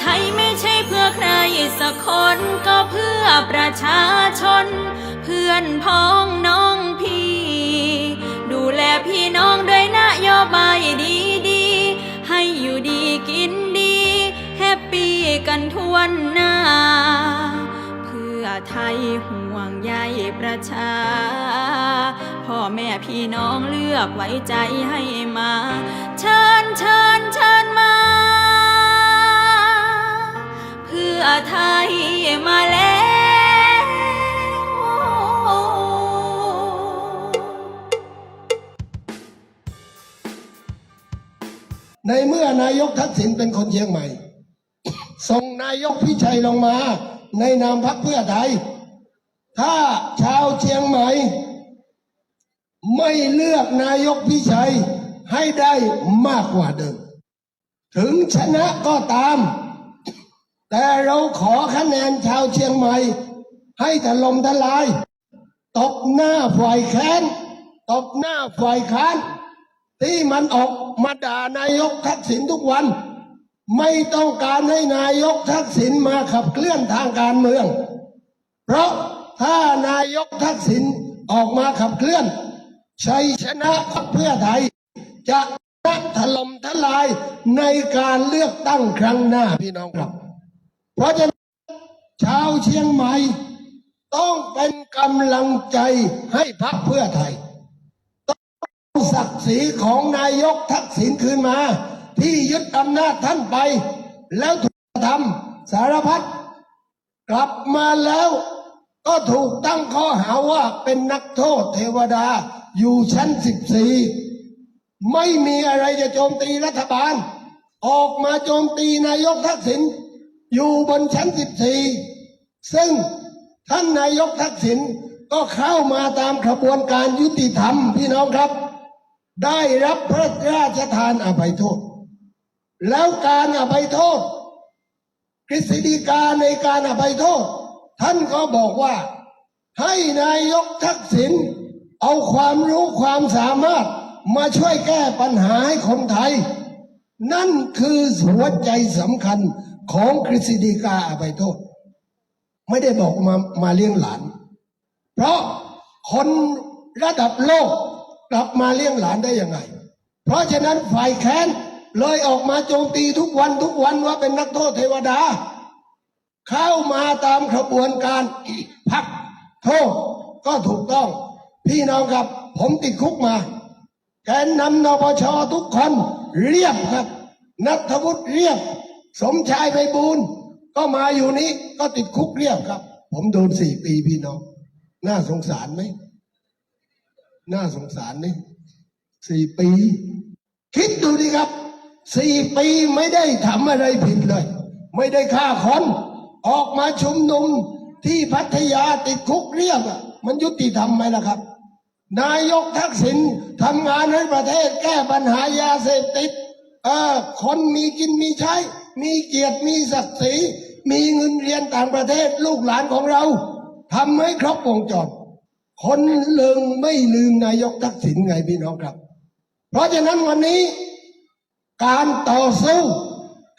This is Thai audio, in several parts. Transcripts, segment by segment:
ไทยไม่ใช่เพื่อใครสักคนก็เพื่อประชาชน เพื่อนพ้องน้องพี่ ดูแลพี่น้องด้วยนโยบายดีๆให้อยู่ดีกินดีแฮปปี้กันทั่วหน้า เพื่อไทยห่วงใยประชา พ่อแม่พี่น้องเลือกไว้ใจให้มา เชิญเชิญเชิญ อไทยมาแล้ว ในเมื่อนายกทักษิณเป็นคนเชียงใหม่ ส่งนายกพิชัยลงมา ในนามพรรคเพื่อไทย ถ้าชาวเชียงใหม่ ไม่เลือกนายกพิชัยให้ได้มากกว่าเดิม ถึงชนะก็ตาม แต่เราขอคะแนนชาวเชียงใหม่ ให้ถล่มทลาย ตบหน้าฝ่ายแค้นตบหน้าฝ่ายค้าน ที่มันออกมาด่านายกทักษิณทุกวัน ไม่ต้องการให้นายกทักษิณมาขับเคลื่อนทางการเมือง เพราะถ้านายกทักษิณออกมาขับเคลื่อน ชัยชนะพรรคเพื่อไทย จะชนะถล่มทลายในการเลือกตั้งครั้งหน้าพี่น้องครับ เพราะฉะนั้นชาวเชียงใหม่ ต้องเป็นกำลังใจให้พรรคเพื่อไทย ต้องศักดิ์ศรีของนายกทักษิณคืนมา ที่ยึดอำนาจท่านไป แล้วถูกทำสารพัดกลับมาแล้วก็ถูกตั้งข้อหาว่าเป็นนักโทษเทวดาอยู่ชั้นสิบสี่ไม่มีอะไรจะโจมตีรัฐบาล ออกมาโจมตีนายกทักษิณ อยู่บนชั้นสิบสี่ซึ่งท่านนายกทักษิณก็เข้ามาตามขบวนการยุติธรรมพี่น้องครับ ได้รับพระราชทานอภัยโทษ แล้วการอภัยโทษกฤษฎีกาในการอภัยโทษ ท่านก็บอกว่า ให้นายกทักษิณเอาความรู้ความสามารถมาช่วยแก้ปัญหาให้คนไทย นั่นคือหัวใจสำคัญ ของกฤษฎีกาอภัยโทษ ไม่ได้บอกมามาเลี้ยงหลาน เพราะคนระดับโลกกลับมาเลี้ยงหลานได้ยังไง เพราะฉะนั้นฝ่ายแค้นเลยออกมาโจมตีทุกวันทุกวันว่าเป็นนักโทษเทวดา เข้ามาตามขบวนการพักโทษก็ถูกต้อง พี่น้องครับผมติดคุกมา แกนนำนปชทุกคนเรียบครับ นัทวุฒิเรียบ สมชายไพบูลก็มาอยู่นี้ก็ติดคุกเรียบครับ ผมโดนสี่ปีพี่น้อง น่าสงสารไหมน่าสงสารนี่สี่ปี คิดดูดิครับสี่ปีไม่ได้ทำอะไรผิดเลย ไม่ได้ฆ่าคนออกมาชุมนุมที่พัทยาติดคุกเรียบอะมันยุติธรรมไหมล่ะครับ นายกทักษิณทำงานให้ประเทศแก้ปัญหายาเสพติด เออคนมีกินมีใช้ มีเกียรติมีศักดิ์ศรีมีเงินเรียนต่างประเทศลูกหลานของเราทำให้ครบวงจรคนลืมไม่ลืมนายกทักษิณไงพี่น้องครับ เพราะฉะนั้นวันนี้ การต่อสู้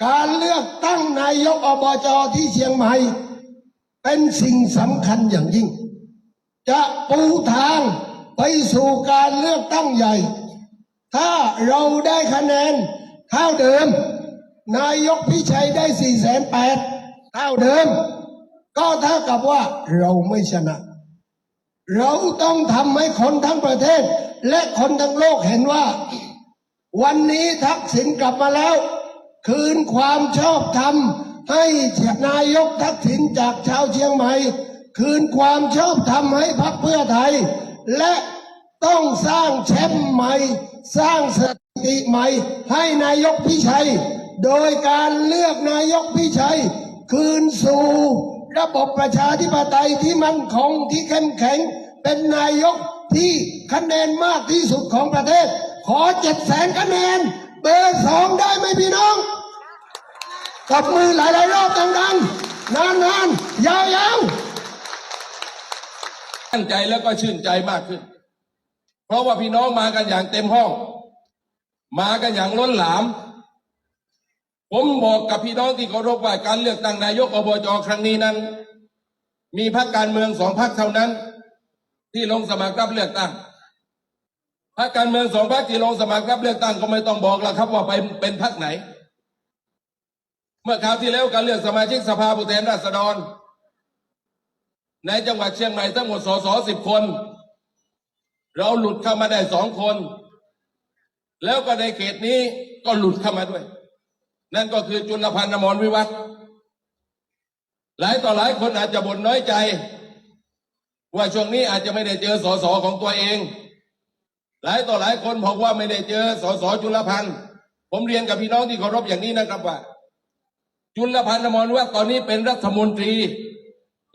การเลือกตั้งนายกอบจที่เชียงใหม่ เป็นสิ่งสำคัญอย่างยิ่ง จะปูทางไปสู่การเลือกตั้งใหญ่ ถ้าเราได้คะแนนเท่าเดิม นายกพิชัยได้4ี่แสนแปดเท่าเดิม ก็เท่ากับว่าเราไม่ชนะ เราต้องทำให้คนทั้งประเทศ และคนทั้งโลกเห็นว่า วันนี้ทักษิณกลับมาแล้ว คืนความชอบธรรมให้นายกทักษิณจากชาวเชียงใหม่ คืนความชอบธรรมให้พรรคเพื่อไทย และต้องสร้างแชมป์ใหม่ สร้างสถิติใหม่ ให้นายกพิชัย โดยการเลือกนายกพิชัย คืนสู่ระบบประชาธิปไตยที่มั่นคงที่เข้มแข็ง เป็นนายกที่คะแนนมากที่สุดของประเทศ ขอเจ็ดแสนคะแนน เบอร์สองได้ไหมพี่น้องกับมือหลายๆรอบดังๆ นานๆ ยาวๆตั้งใจแล้วก็ชื่นใจมากขึ้น เพราะว่าพี่น้องมากันอย่างเต็มห้อง มากันอย่างล้นหลาม ผมบอกกับพี่น้องที่เคารพว่าการเลือกตั้งนายกอบจครั้งนี้นั้น มีพรรคการเมืองสองพรรคเท่านั้น ที่ลงสมัครรับเลือกตั้งพรรคการเมืองสองพรรคที่ลงสมัครรับเลือกตั้งก็ไม่ต้องบอกแล้วครับว่าไปเป็นพรรคไหน เมื่อคราวที่แล้วการเลือกสมาชิกสภาผู้แทนราษฎร ในจังหวัดเชียงใหม่ทั้งหมดสสสิบคน เราหลุดเข้ามาได้สองคน แล้วก็ในเขตนี้ก็หลุดเข้ามาด้วย นั่นก็คือจุลพันธ์อมรวิวัฒน์หลายต่อหลายคนอาจจะบ่นน้อยใจ ว่าช่วงนี้อาจจะไม่ได้เจอสสของตัวเอง หลายต่อหลายคนบอกว่าไม่ได้เจอสสจุลพันธ์ผมเรียนกับพี่น้องที่เคารพอย่างนี้นะครับว่า จุลพันธ์อมรวิวัฒน์ตอนนี้เป็นรัฐมนตรี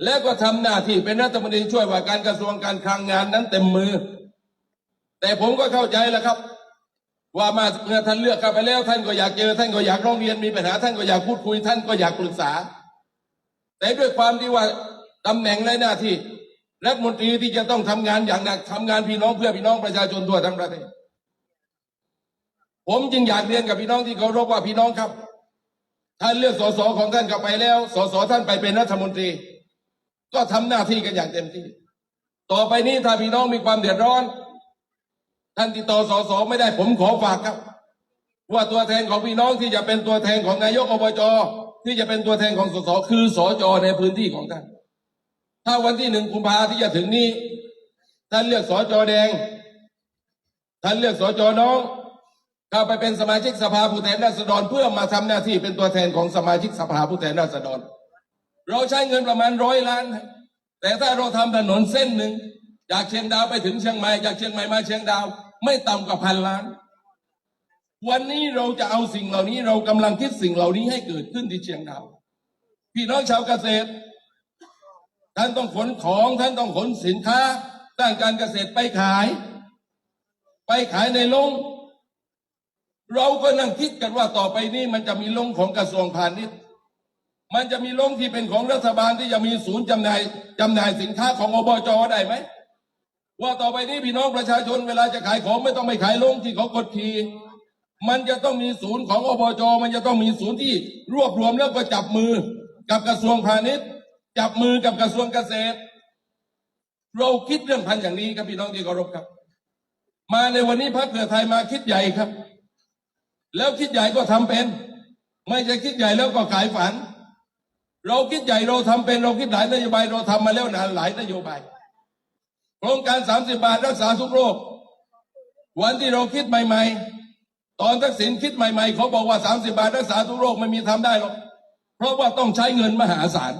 และก็ทำหน้าที่เป็นรัฐมนตรีช่วยว่าการกระทรวงการคลังงานนั้นเต็มมือ แต่ผมก็เข้าใจแล้วครับ ว่ามาเมื่อท่านเลือกเข้าไปแล้ว ท่านก็อยากเจอท่านก็อยากร้องเรียนมีปัญหาท่านก็อยากพูดคุย ท่านก็อยากปรึกษา แต่ด้วยความที่ว่าตำแหน่งและหน้าที่รัฐมนตรีที่จะต้องทำงานอย่างหนักทำงานพี่น้องเพื่อพี่น้องประชาชนทั่วทั้งประเทศผมจึงอยากเรียนกับพี่น้องที่เคารพว่าพี่น้องครับ ท่านเลือกสสของท่านเข้าไปแล้ว สสท่านไปเป็นรัฐมนตรี ก็ทำหน้าที่กันอย่างเต็มที่ ต่อไปนี้ถ้าพี่น้องมีความเดือดร้อน ท่านติดต่อสสไม่ได้ผมขอฝากครับ ว่าตัวแทนของพี่น้องที่จะเป็นตัวแทนของนายกอบจที่จะเป็นตัวแทนของสสคือสจในพื้นที่ของท่าน ถ้าวันที่หนึ่งกุมภาที่จะถึงนี้ ท่านเลือกสจแดง ท่านเลือกสจน้องเข้าไปเป็นสมาชิกสภาผู้แทนราษฎรเพื่อมาทำหน้าที่เป็นตัวแทนของสมาชิกสภาผู้แทนราษฎร เราใช้เงินประมาณร้อยล้าน แต่ถ้าเราทำถนนเส้นหนึ่ง จากเชียงดาวไปถึงเชียงใหม่จากเชียงใหม่มาเชียงดาว ไม่ต่ำกว่าพันล้าน วันนี้เราจะเอาสิ่งเหล่านี้เรากำลังคิดสิ่งเหล่านี้ให้เกิดขึ้นที่เชียงดาว พี่น้องชาวเกษตร ท่านต้องขนของท่านต้องขนสินค้าด้านการเกษตรไปขาย ไปขายในโรงเราก็นั่งคิดกันว่าต่อไปนี้มันจะมีโรงของกระทรวงพาณิชย์มันจะมีโรงที่เป็นของรัฐบาลที่จะมีศูนย์จำหน่ายจำหน่ายสินค้าของอบจได้ไหม ว่าต่อไปนี้พี่น้องประชาชนเวลาจะขายของไม่ต้องไปขายโรงที่เขากดขี่มันจะต้องมีศูนย์ของอบจ มันจะต้องมีศูนย์ที่รวบรวมแล้วก็จับมือกับกระทรวงพาณิชย์ จับมือกับกระทรวงเกษตร เราคิดเรื่องพันอย่างนี้ครับพี่น้องที่เคารพครับ มาในวันนี้พรรคเพื่อไทยมาคิดใหญ่ครับ แล้วคิดใหญ่ก็ทำเป็น ไม่ใช่คิดใหญ่แล้วก็ขายฝัน เราคิดใหญ่เราทำเป็นเราคิดหลายนโยบายเราทำมาแล้วนานหลายนโยบาย โครงการ 30 บาทรักษาทุกโรค วันที่เราคิดใหม่ ๆ ตอนทักษิณคิดใหม่ ๆ เขาบอกว่า 30 บาทรักษาทุกโรคไม่มีทำได้หรอก เพราะว่าต้องใช้เงินมหาศาล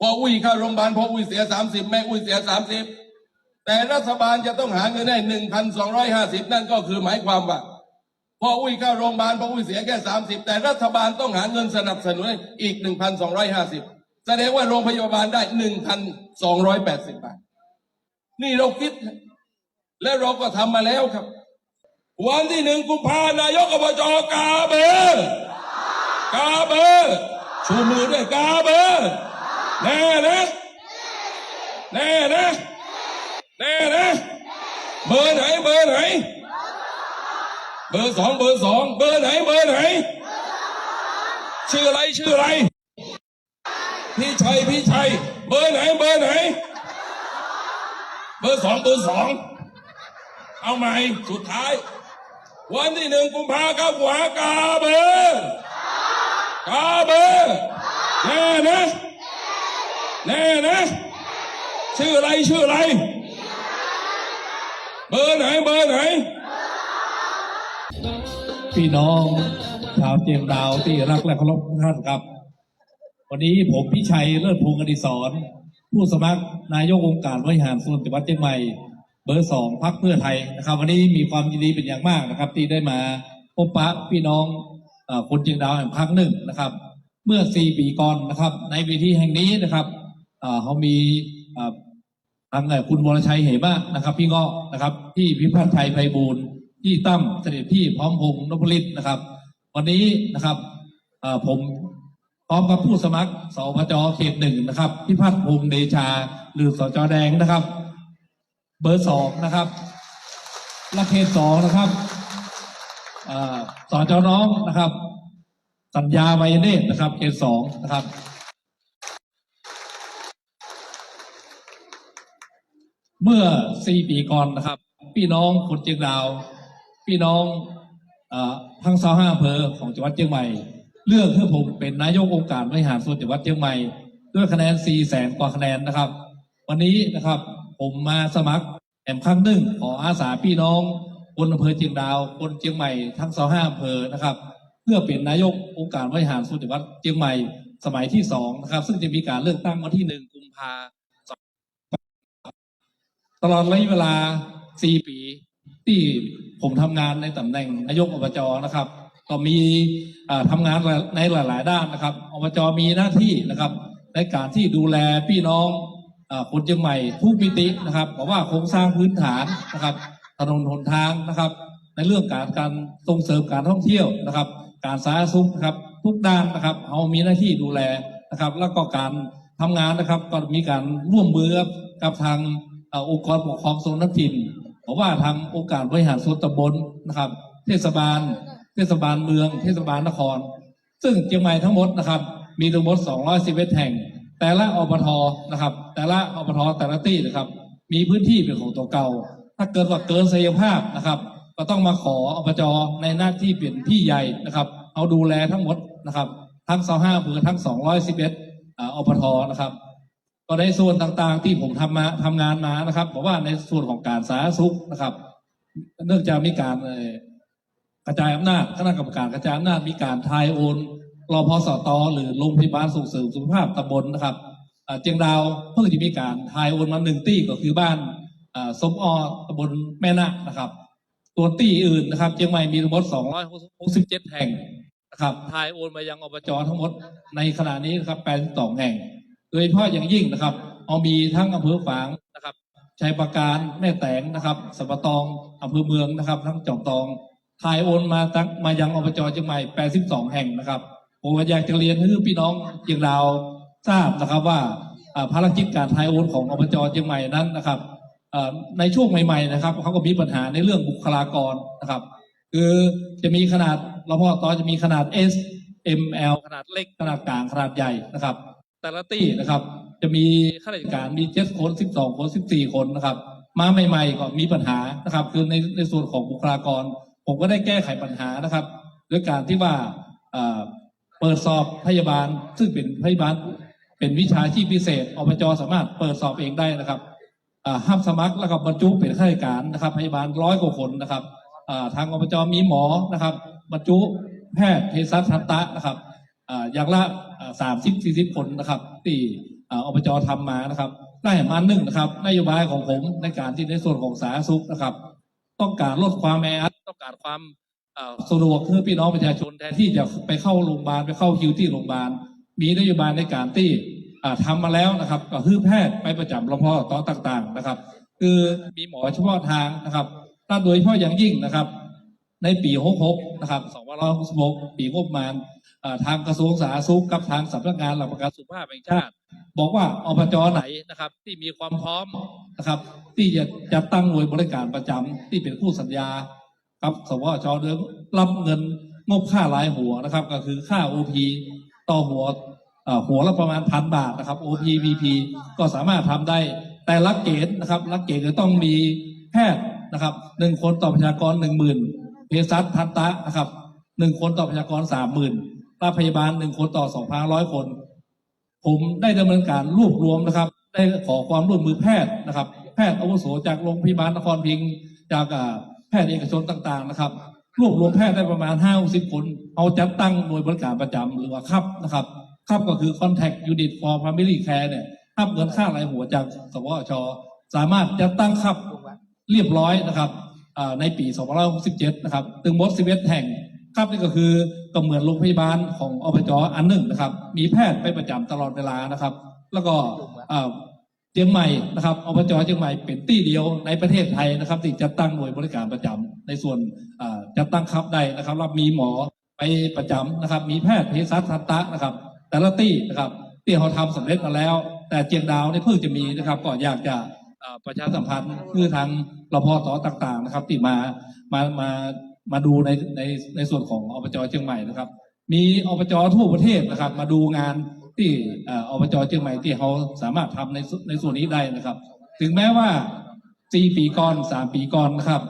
พออุ้ยเข้าโรงพยาบาลพออุ้ยเสีย 30 แม่อุ้ยเสีย 30 แต่รัฐบาลจะต้องหาเงินให้1,250 นั่นก็คือหมายความว่าพออุ้ยเข้าโรงพยาบาลพออุ้ยเสียแค่ 30 แต่รัฐบาลต้องหาเงินสนับสนุนอีก 1,250 แสดงว่าโรงพยาบาลได้ 1,280 บาท นี่เราคิด และเราก็ทำมาแล้วครับ วันที่หนึ่งกุมภานายกอบจกาเบอร์กาเบอร์ชูมือด้วยกาเบอร์แน่นะแน่นะแน่นะเบอร์ไหนเบอร์ไหนเบอร์สองเบอร์สองเบอร์ไหนเบอร์ไหน ชื่ออะไรชื่ออะไร พี่ชัยพี่ชัยเบอร์ไหนเบอร์ไหน เบอร์สองเบอร์สองเอาใหม่สุดท้าย วันที่หนึ่งกุมภาครับหัวกาเบอร์กาเบอร์แน่นะแน่นะชื่ออะไรชื่ออะไร เบอร์ไหนเบอร์ไหนพี่น้องชาวเจียงดาวที่รักและเคารพทุกท่านครับ วันนี้ผมพี่ชัยเลิศพงศ์อดิศร ผู้สมัครนายกองค์การบริหารส่วนจังหวัดเชียงใหม่ เบอร์สองพักเพื่อไทยนะครับ วันนี้มีความยินดีเป็นอย่างมากนะครับ ที่ได้มาพบปะพี่น้องอคนเชียงดาวแห่งครั้งหนึ่งนะครับ เมื่อสี่ปีก่อนนะครับ ในเวทีแห่งนี้นะครับเขามีทางคุณวรชัยเหมะนะครับ พี่เงาะนะครับพี่พิพัฒน์ชัยไพบูลย์พี่ตั้มเสด็จพี่พร้อมพงษ์นพลิตนะครับ วันนี้นะครับผม พร้อมกับผู้สมัครสพจเขตหนึ่งนะครับพิพัฒน์พงษ์เดชา หรือสจแดงนะครับ เบอร์สองนะครับและเขตสองนะครับสจน้องนะครับ สัญญาไวเนตนะครับเขตสองนะครับเมื่อสี่ปีก่อนนะครับ พี่น้องคนเชียงดาว พี่น้องอทั้งสาห้าอำเภอของจังหวัดเชียงใหม่ เลือกให้ผมเป็นนายกองค์การบริหารส่วนจังหวัดเชียงใหม่ ด้วยคะแนน 4 แสนกว่าคะแนนนะครับ วันนี้นะครับผมมาสมัครแอมครั้งหนึ่งขออาสาพี่น้องคนอำเภอเชียงดาว คนเชียงใหม่ทั้งสองห้าอำเภอนะครับ เพื่อเป็นนายกองค์การบริหารส่วนจังหวัดเชียงใหม่สมัยที่สองนะครับ ซึ่งจะมีการเลือกตั้งวันที่หนึ่งกุมภาตลอดระยะเวลา 4 ปี ที่ผมทำงานในตำแหน่งนายกอบจนะครับ ก็มีอ่าทำงานในหลาย ๆ ด้านนะครับอบจมีหน้าที่นะครับในการที่ดูแลพี่น้องอคนเชียงใหม่ทุกมิตินะครับบอกว่าโครงสร้างพื้นฐานนะครับถนนหนทางนะครับ ในเรื่องการการส่งเสริมการท่องเที่ยวนะครับ การสาธารณสุขนะครับทุกด้านนะครับเอามีหน้าที่ดูแลนะครับ แล้วก็การทำงานนะครับ ก็มีการร่วมมือกับทางเอ่อองค์กรปกครองส่วนท้องถิ่นเพราะว่าทางองค์การบริหารส่วนตำบลนะครับ เทศบาล เทศบาลเมือง เทศบาลนคร ซึ่งเชียงใหม่ทั้งหมดนะครับ มีทั้งหมด 211 แห่ง แต่ละอบทนะครับ แต่ละอบทแต่ละที่นะครับ มีพื้นที่เป็นของตัวเก่า ถ้าเกิดว่าเกินศักยภาพนะครับ ก็ต้องมาขออบจในหน้าที่เปลี่ยนที่ใหญ่นะครับ เอาดูแลทั้งหมดนะครับ ทั้ง 25อำเภอทั้ง 211อบทนะครับก็ในส่วนต่างๆที่ผมทำมาทำงานมานะครับเพราะว่าในส่วนของการสาธารณสุขนะครับ เนื่องจากมีการ ระจายอำนาจคณะกรรมการกระจายอำนาจมีการทายโอนรอพสตหรือโรงพยาบาลส่งเสริมสุขภาพตำบลนะครับเจียงดาวเพิ่งจะมีการทายโอนมาหนึ่งตี้ก็คือบ้านสมอตำบลแม่นะนะครับตัวตี้อื่นนะครับเชียงใหม่มีทั้งหมด 267 แห่งนะครับทายโอนมายังอบจทั้งหมดในขณะนี้นะครับ82แห่ง โดยเฉพาะอย่างยิ่งนะครับเอามีทั้งอำเภอฝางนะครับชัยประการแม่แตงนะครับสัปะตองอำเภอเมืองนะครับ ทั้งจอมตอง ทายโอนมาตั้งมายังอบจเชียงใหม่ 82 แห่งนะครับผมอยากจะเรียนให้พี่น้องเชียงดาวทราบนะครับว่าภารกิจการทายโอนของอบจเชียงใหม่นั้นนะครับในช่วงใหม่ ๆ นะครับเขาก็มีปัญหาในเรื่องบุคลากรนะครับ คือจะมีขนาดรพตจะมีขนาด S M L ขนาดเล็กขนาดกลางขนาดใหญ่นะครับ แต่ละตี้นะครับจะมีข้าราชการมีเจ็ดคนสิบสองคนสิบสี่คนนะครับ มาใหม่ ๆ ก็มีปัญหานะครับ คือในในส่วนของบุคลากร ผมก็ได้แก้ไขปัญหานะครับด้วยการที่ว่าเปิดสอบพยาบาล ซึ่งเป็นพยาบาลเป็นวิชาชีพพิเศษอบจสามารถเปิดสอบเองได้นะครับห้ามสมัครแล้วก็บรรจุเป็นข้าราชการนะครับ พยาบาลร้อยกว่าคนนะครับทางอบจมีหมอนะครับ บรรจุแพทย์เภสัชทันตะนะครับอย่างละสามสิบสี่สิบคนนะครับที่อบจทำมานะครับได้มาหนึ่งนะครับนโยบายของผมในการที่ในส่วนของสาธารณสุขนะครับ ต้องการลดความแออัด ต้องการความสะดวกเพื่อพี่น้องประชาชนแทนที่จะไปเข้าโรงพยาบาลไปเข้าคิวที่โรงพยาบาลมีนโยบายในการที่อ่าทำมาแล้วนะครับก็คือแพทย์ไปประจำรพตต่างๆนะครับ คือมีหมอเฉพาะทางนะครับถ้าโดยเฉพาะอย่างยิ่งนะครับ ในปี66นะครับ2566ปีงบประมาณทางกระทรวงสาธารณสุขกับทางสำนักงานหลักประกันสุขภาพแห่งชาติ บอกว่าอบจไหนนะครับ ที่มีความพร้อมนะครับ ที่จะจัดตั้งหน่วยบริการประจำที่เป็นคู่สัญญา กับสวชเดิมรับเงินงบค่ารายหัวนะครับ ก็คือค่า OP ต่อหัวหัวละประมาณพันบาทนะครับ OP VP ก็สามารถทำได้ แต่ละเกณฑ์นะครับละเกณฑ์จะต้องมีแพทย์นะครับหนึ่งคนต่อประชากรหนึ่งหมื่นเภสัชทันตะนะครับหนึ่งคนต่อประชากรสามหมื่นถ้าพยาบาลหนึ่งคนต่อสองพันร้อยคน ผมได้ดำเนินการรวบรวมนะครับ ได้ขอความร่วมมือแพทย์นะครับ แพทย์อาวุโสจากโรงพยาบาลนครพิงค์จากอ่า แพทย์เอกชนต่างๆนะครับ รวบรวมแพทย์ได้ประมาณห้าสิบคน เอาจัดตั้งหน่วยบริการประจำหรือว่าคับนะครับคับก็คือ contact unit for family care เนี่ยคับเงินค่ารายหัวจากสวชสามารถจัดตั้งคับเรียบร้อยนะครับอ่าในปี 2567 นะครับตึงมด11 แห่งครับนี่ก็คือก็เหมือนโรงพยาบาลของอบจอันหนึ่งนะครับ มีแพทย์ไปประจำตลอดเวลานะครับ แล้วก็ เชียงใหม่นะครับอบจเชียงใหม่เป็นที่เดียวในประเทศไทยนะครับ ที่จะตั้งหน่วยบริการประจำในส่วนจะตั้งครับได้นะครับแล้วมีหมอไปประจำนะครับ มีแพทย์เภสัชทันตะนะครับ แต่ละที่นะครับที่เขาทำสำเร็จมาแล้ว แต่เจียงดาวนี่เพิ่งจะมีนะครับ ก็อยากจะประชาสัมพันธ์คือทางรพตต่าง ๆนะครับที่มามามามาดูในในในส่วนของอบจเชียงใหม่นะครับ มีอบจทั่วประเทศนะครับ มาดูงาน ที่อออบจเชียงใหม่ที่เขาสามารถทำในในส่วนนี้ได้นะครับ ถึงแม้ว่าสี่ปีก่อนสามปีก่อนนะครับ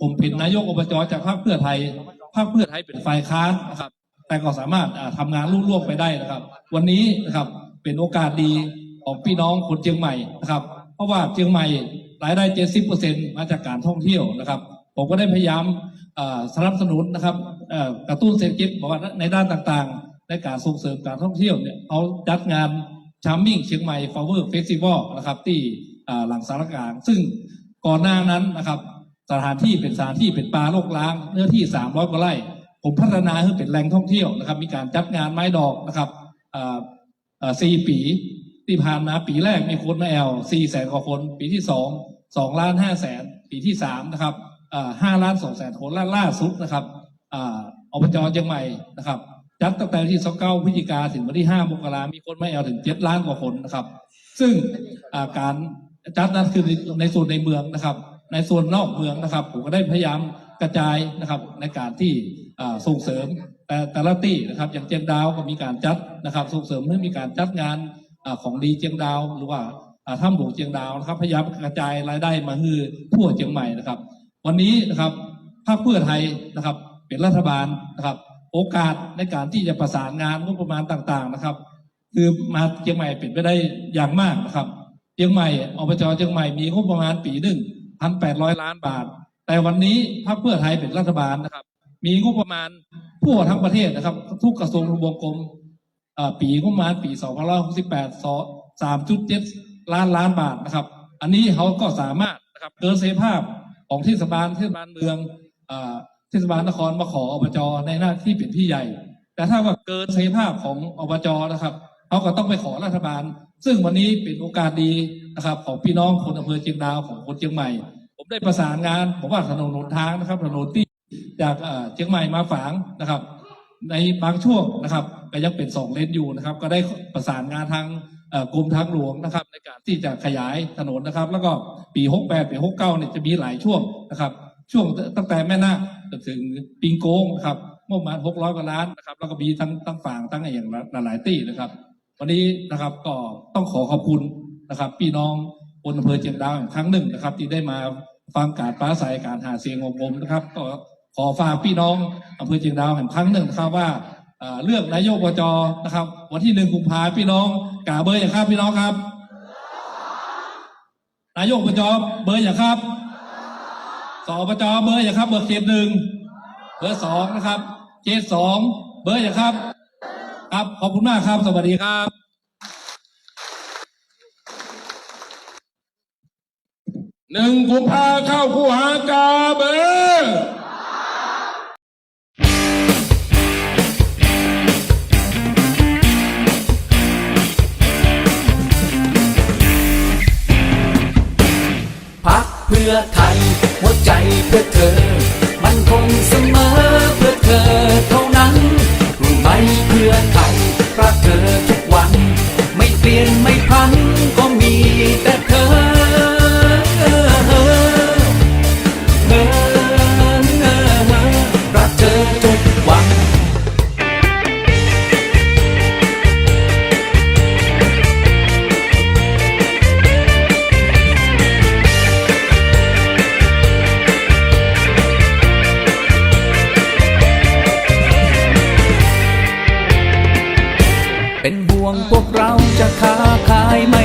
ผมเป็นนายกอบจจากพรรคเพื่อไทยพรรคเพื่อไทยเป็นฝ่ายค้านนะครับ แต่ก็สามารถอ่าทำงานรุ่ร่วงไปได้นะครับ วันนี้นะครับเป็นโอกาสดีของพี่น้องคนเชียงใหม่นะครับ เพราะว่าเชียงใหม่รายได้70%มาจากการท่องเที่ยวนะครับ ผมก็ได้พยายามอ่าสนับสนุนนะครับอ่อกระตุ้นเศรษฐกิจบอกว่าในด้านต่างๆ ในการส่งเสริมการท่องเที่ยวเนี่ยเขาจัดงานชามมิ่งเชียงใหม่ฟลาวเวอร์เฟสติวัลนะครับที่หลังสารกลาง ซึ่งก่อนหน้านั้นนะครับสถานที่เป็นสถานที่เป็นป่าโลกล้างเนื้อที่ 300กว่าไร่ ผมพัฒนาให้เป็นแหล่งท่องเที่ยวนะครับ มีการจัดงานไม้ดอกนะครับสี่ปีที่ผ่านมาปีแรกมีคนมาแอลสี่แสนกว่าคน ปีที่สองสองล้านห้าแสนปีที่สามนะครับห้าล้านสองแสนคนล่าล่าสุดนะครับอ่าอบจเชียงใหม่นะครับ จัดตั้งแต่ที่29พฤศจิกาถึงวันที่5มกรามีคนไมาแอลถึง 7 ล้านกว่าคนนะครับ ซึ่งาการจัดนั้นคือในส่วนในเมืองนะครับ ในส่วนนอกเมืองนะครับ ผมก็ได้พยายามกระจายนะครับในการที่ส่งเสริมแต่แต่ละที่นะครับอย่างเจียงดาวก็มีการจัดนะครับ ส่งเสริมเมื่อมีการจัดงานอของดีเจียงดาว หรือว่าถ้ำหลวงเจียงดาวนะครับพยายามกระจายรายได้มาฮือทั่วเชียงใหม่นะครับ วันนี้นะครับพรรคเพื่อไทยนะครับ เป็นรัฐบาลนะครับ โอกาสในการที่จะประสานงานงบประมาณต่างๆนะครับ คือมาเชียงใหม่เป็นไปได้อย่างมากนะครับเชียงใหม่อบจเชียงใหม่มีงบประมาณปีหนึ่งพันแปดร้อยล้านบาท แต่วันนี้พรรคเพื่อไทยเป็นรัฐบาลนะครับ มีงบประมาณทั่วทั้งประเทศนะครับ ทุกกระทรวงทบวงกรมปีงบประมาณปี2568สอ3.7ล้านล้านบาทนะครับ อันนี้เขาก็สามารถนะครับเกินเสภาพของเทศบาลเทศบาลเมืองอ เทศบาลนครมาขออบจในหน้าที่เป็นพี่ใหญ่ แต่ถ้าว่าเกินเสรีภาพของอบจนะครับเขาก็ต้องไปขอรัฐบาล ซึ่งวันนี้เป็นโอกาสดีนะครับ ของพี่น้องคนอำเภอเชียงดาวของคนเชียงใหม่ ผมได้ประสานงานผมว่าถนนหนทางนะครับถนนที่จากเชียงใหม่มาฝางนะครับ ในบางช่วงนะครับก็ยังเป็นสองเลนอยู่นะครับ ก็ได้ประสานงานทางกรมทางหลวงนะครับ ในการที่จะขยายถนนนะครับ แล้วก็ปี 68 ปี 69เนี่ยจะมีหลายช่วงนะครับ ช่วงตั้งแต่แม่นาคจนถึงปิงโกงนะครับงบประมาณ600กว่าล้านนะครับ แล้วก็มีทั้งทั้งฝางทั้งอย่างหลายที่นะครับ วันนี้นะครับก็ต้องขอขอบคุณนะครับพี่น้องคนอำเภอเชียงดาวอีกครั้งหนึ่งนะครับ ที่ได้มาฟังการปราศัยการหาเสียงของผมนะครับ ก็ขอฝากพี่น้องอำเภอเชียงดาวอีกครั้งหนึ่งนะครับว่าเอ่อเลือกนายกอบจนะครับ วันที่หนึ่งกุมภาพี่น้องกาเบอร์อย่างครับพี่น้องครับ นายกอบจเบอร์อย่างครับ สอบจเบอร์อย่างครับ เบอร์เขตหนึ่งเบอร์สองนะครับเขตสองเบอร์อย่างครับ ครับขอบคุณมากครับ สวัสดีครับ หนึ่งกุมภาเข้าคู่หากาเบอร์พักเพื่อไทย ใจเพื่อเธอ วงพวกเราจะค้าขายไม่